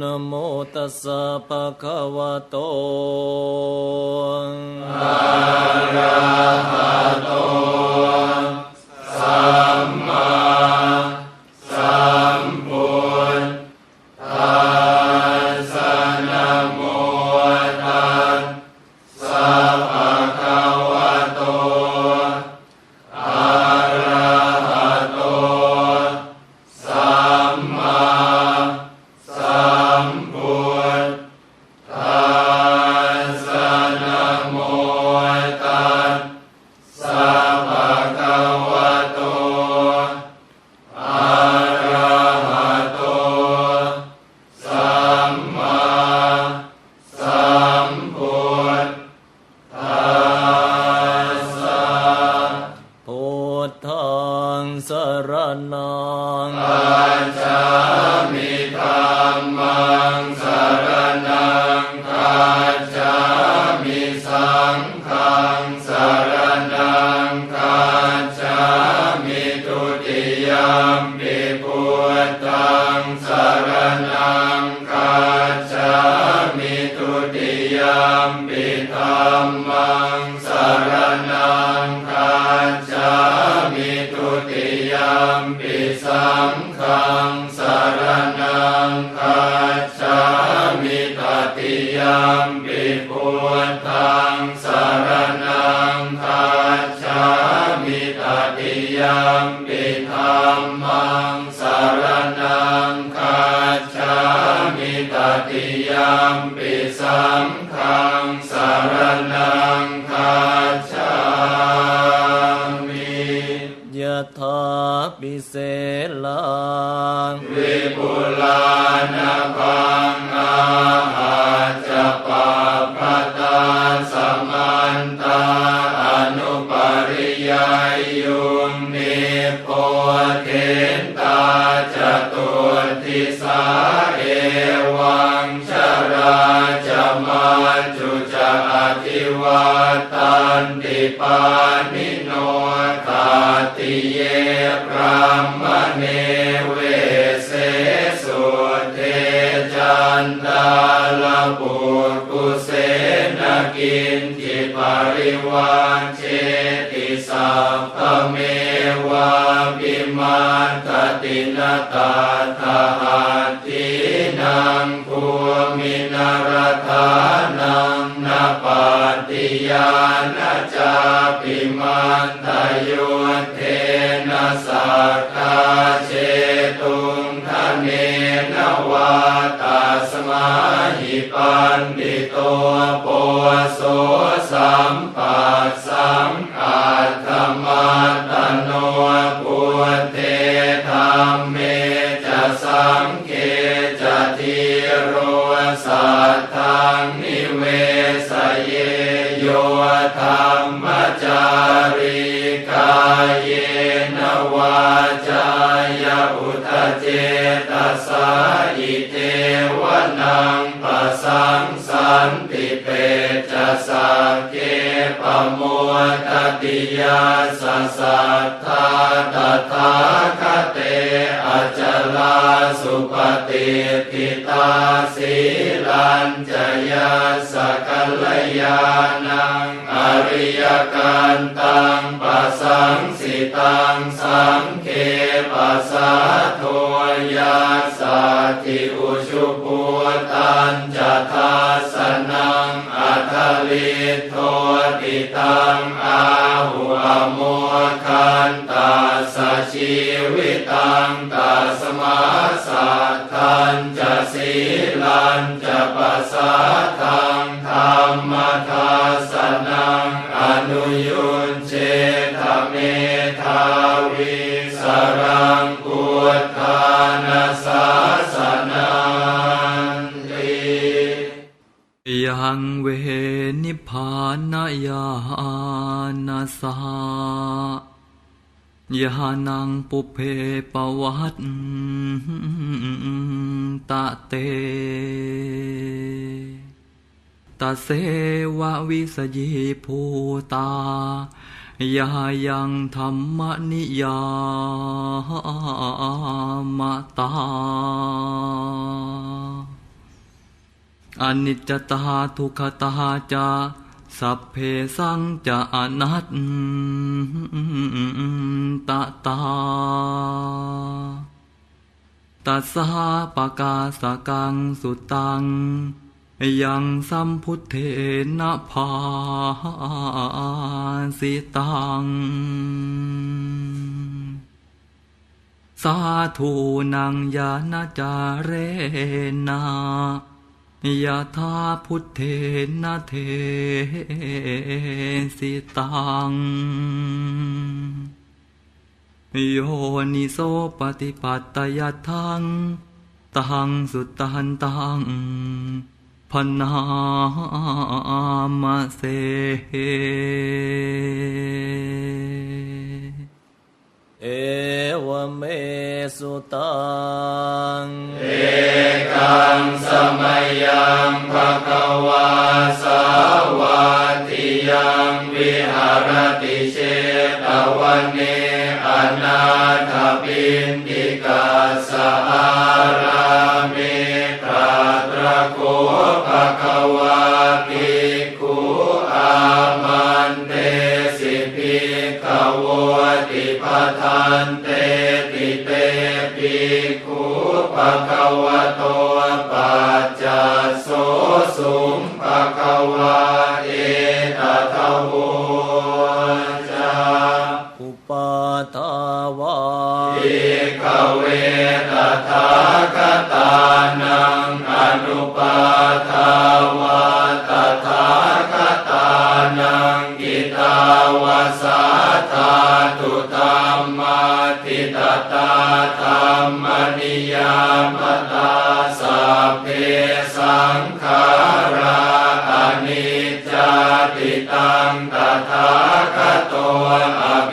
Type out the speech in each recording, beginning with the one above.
นโมตัสสะภะคะวะโตอะระหะโต สัมมา ย จุจะอธิวัตันติปานิโนตาติเยพรามเนเวเสสุเทจันตาลปุกุเสนกินจิปริวานเชติสัพพเมวาปิมาตตินตาทหัตถินังภูมินารธา นทโยเทนะสักกาเชตุงทะเนนวาตาสมาหิปันติโตโปโสสัมปัสสัง อิเทวนังปัสสังสันติเปจะสักเกปโมตติยาสสัทธาตถาคเตอจลาสุปฏิทิตาสีลัญจยาสกัลยานังอริยกันตังปัสสังสิตังสัง โทติตังอาหุอโมคันตาสชีวิตังตาสมาสัทธันจะสีลันจะปัสสะทังธรรมทาสนา นาสายานังปุเพปวัตตะเตตะเสวะวิสยิภูตายายังธรรมนิยามตาอนิจจตาทุกขตาจา สัพเพสังจะอนัตตตาตัสสะปะกาสกังสุตัง ยังสัมพุทเทนะภาสิตัง สาธุนังยานาจาเรนา ยะธาพุทเทนะเทสิตังโยนิโสปฏิปัตตยัตถังตังสุตตันตังพนามเสเอวเมสุตัง กังสมัยยังภะคะวาสาวาติยังวิหารติเชตวันเนอนาถปินติกาสอารามิตราตระโกภะคะวาภิกขุอามันเตสิภิกขโวติปทันเตติเตภิกขุภะคะวะ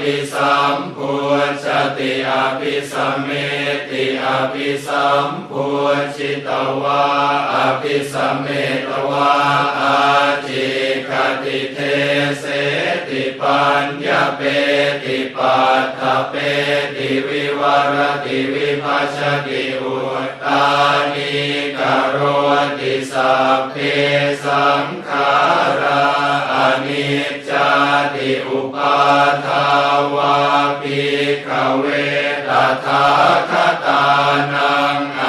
ภิสัมพุชติอภิสัมเมติอภิสัมพุชิตวาอภิสัมเมตวาอาจิคติเทเสติปัญญาเปติปัตถเปติวิวรติวิภัชติอุตตานิกโรติสัพเพสังขาราาทาวาปิกเวตถาคตานัง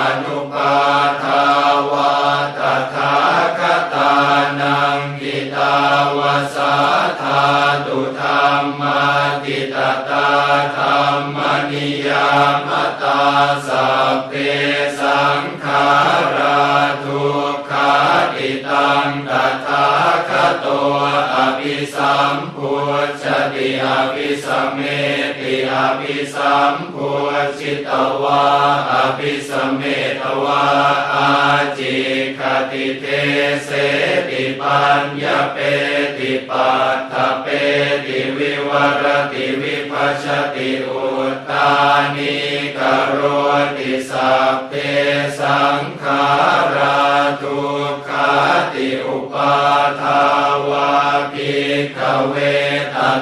เมติอภิสัมพุชิตวาอภิสัมเมตวาอาจิคติเทเสติปัญญาเปติปัตถเปติวิวรติวิภัชติอุตตานิกโรติสัพเพสังขาราทุกขาติอุปาทาวาภิกขเว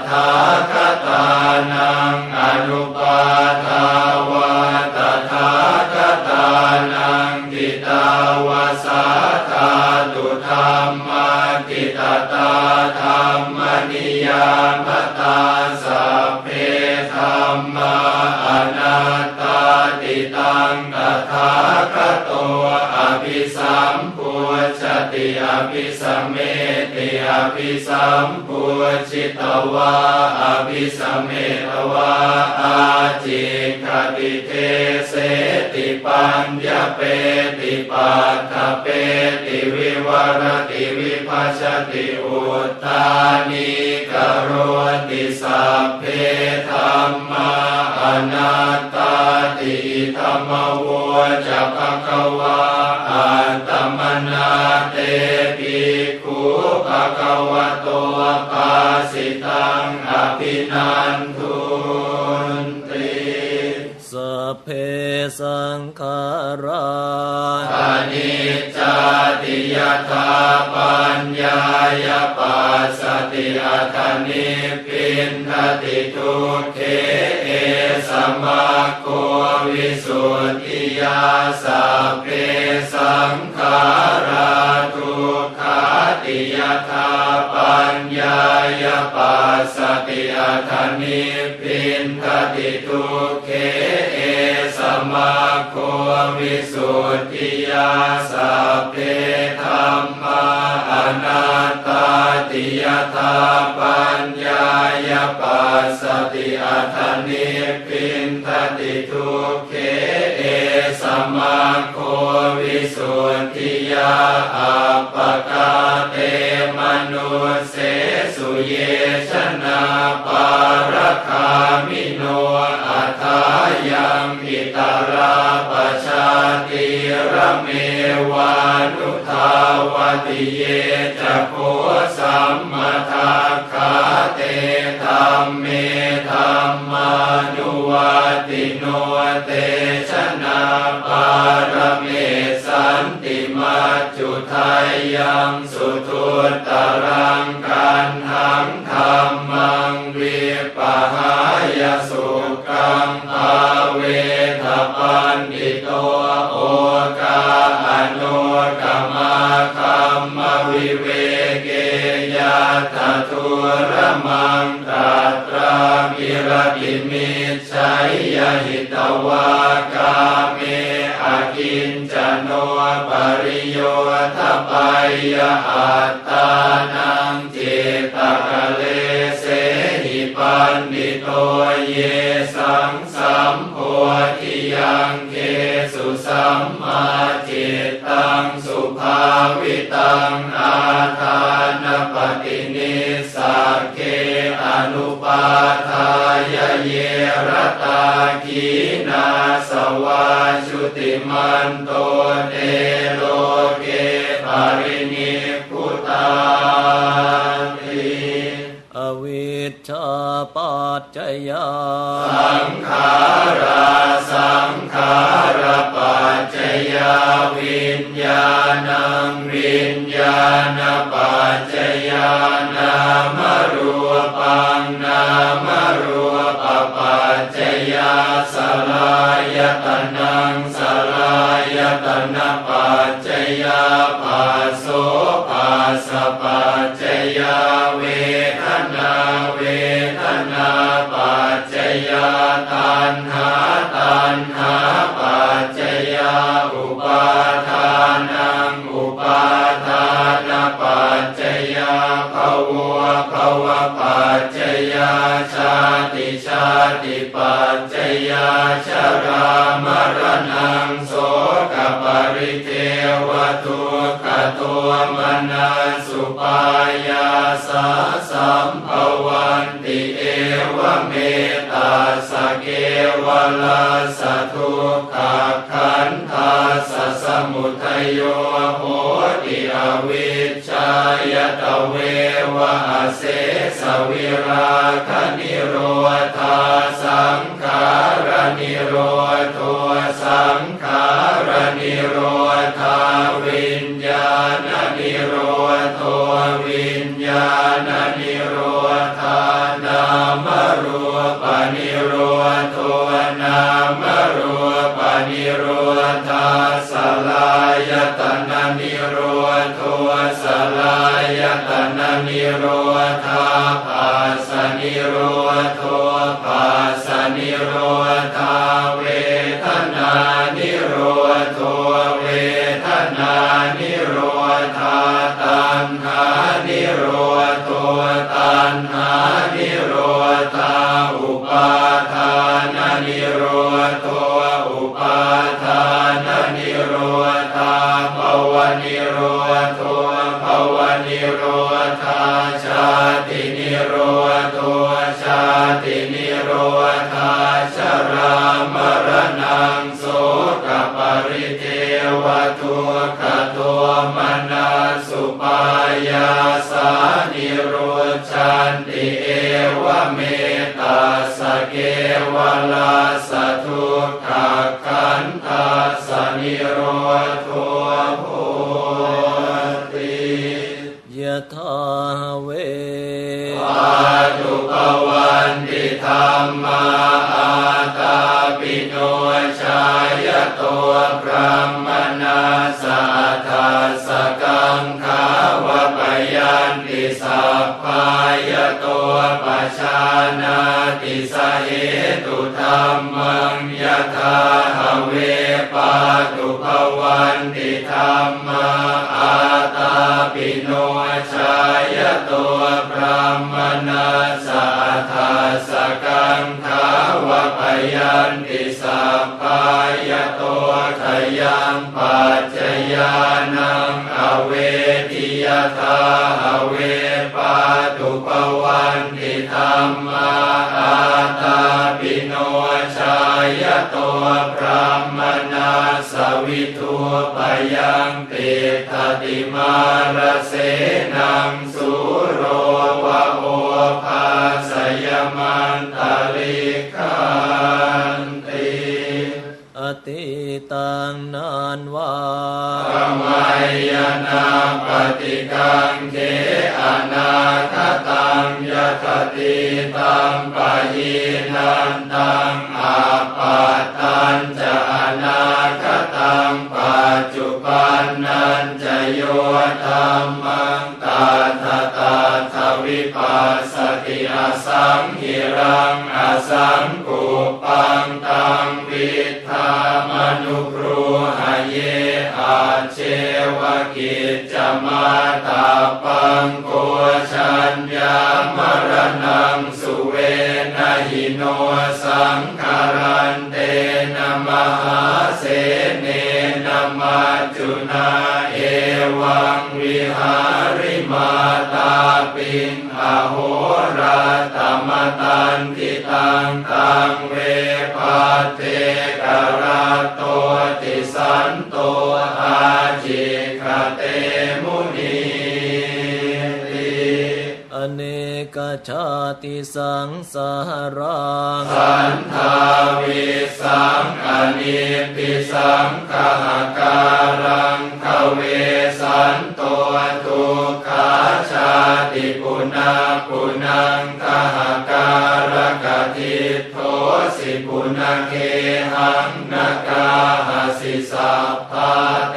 ถาคตานังอนุปาทาวาตถาคตานังกิตาวาสาธาตุธรรมากิตตาธรรมนิยามตาสัพเพธรรมาอนัตตาติตังตถาคโตอภิสัมพุชติอภิสัมเม อภิสัมพุชิตวาอภิสัมเมตวาอาจิคติเทเสติปัญญาเปติปัตถเปติวิวรติวิภัชติอุตตานิกโรติสัพเพธรรมาอนัตตาติธรรมวจะภะคะวาอัตมนาเต ภะคะวะโตปาสิตังอภินันทุนติสัพเพสังขาราอนิจจติยถาปัญญายปัสสติอัตนิพพินทติทุเขเอสมาโควิสุทธิยาสัพเพสังขาราทุกขา ติยธาปัญญายปัสสติอัฏฐนิพินทติทุเขเอสมาโควิสุทธิยาสัพเพธรรมาอนัตตาติยธาปัญญายปัสสติอัฏฐนิพินทติทุเขเอสมาโควิสุทธิยาอัปปกาเต นุเสสุเยชนะปารคามิโนอัฏายังอิตาราปชาติระเมวานุทาวติเยจะโคสัมมาทาคาเตธรรมเมธรรมานุวัติโนเตชนะปารเมสันติมัจจุไทัยยังสุทุตตรังกันหังธรรม งสุภาวิตังอาทานปฏินิสักเกอนุปาทายเยรตากีนาสวาชุติมันโต จจยาสังขาราสังขารปัจจยาวิญญาณังวิญญาณปัจจยานามรูปังนา ชรามรณังโสกปริเทวทุกขตัวมนาสุปายาสาสัมภวันติเอวเมตตาสเกวลาสทุกขขันธาสสมุทยโยโหติอวิชชายตเววะเสสวิราคนิโรธ นิโร โนชายตัวพระมนาสาทัสกังขาวะปยันติสัพพายตัวขยังปัจจยานังอเวทิยถาอเวปาตุปวันติธรรมาอาตาปิโนชายตัวพระมนาสวิทุปยังติ ทติมารเสนังสุโรวะโอภาสยมันตลิกันติอติตังนานวาธรรมายนาปฏิกังเขอนาคตังยตติตังปะยีนันตังอาปาตันจะอนาคตังปัจจุบันนันจะ โยธรรมังตาทตาทวิปัสสติอสังหิรังอสังกุปังตังวิธามนุครูหเยอาเชวกิจจมาตาปังโกชัญญามรณังสุเวนหิโนสัง วังวิหาริมาตาปิงอโหราตมตันติตังตังเวปัตเตกราโตติสันโตอาจิคเตมุนีติอเนกชาติสังสารังสันทาวิสังอนิปิสังขหการังข เวสันโตทุกขาชาติปุนาปุนังขหการกติโทสิปุนาเคหังนากาหสิสัพพาเต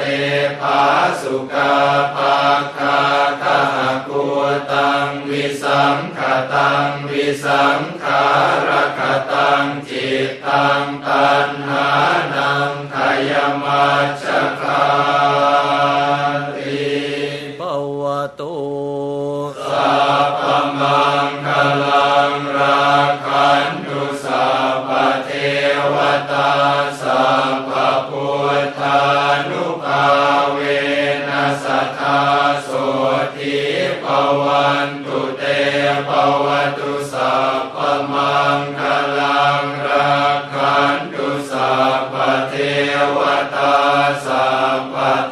ภาสุกาภาคาคหกุตังวิสังขตังวิสังขารคตังจิตตังตัน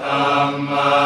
ธรรมา